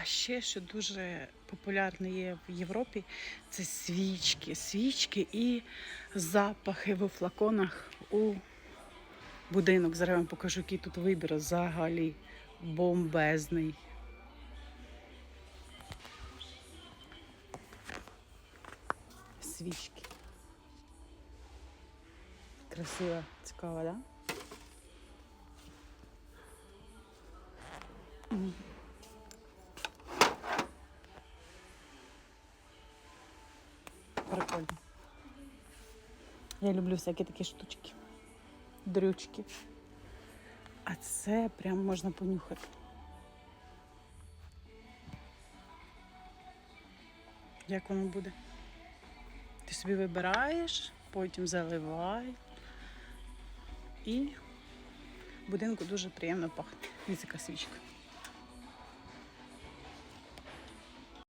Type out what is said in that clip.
А ще, що дуже популярне є в Європі, це свічки. Свічки і запахи в флаконах у будинок. Зараз я вам покажу, який тут вибір взагалі бомбезний. Свічки. Красиво, цікаво, так? Да? Прикольно. Я люблю всякі такі штучки. Дрючки. А це прям можна понюхати. Як воно буде? Ти собі вибираєш, потім заливай. І будинку дуже приємно пахне. Яка свічка.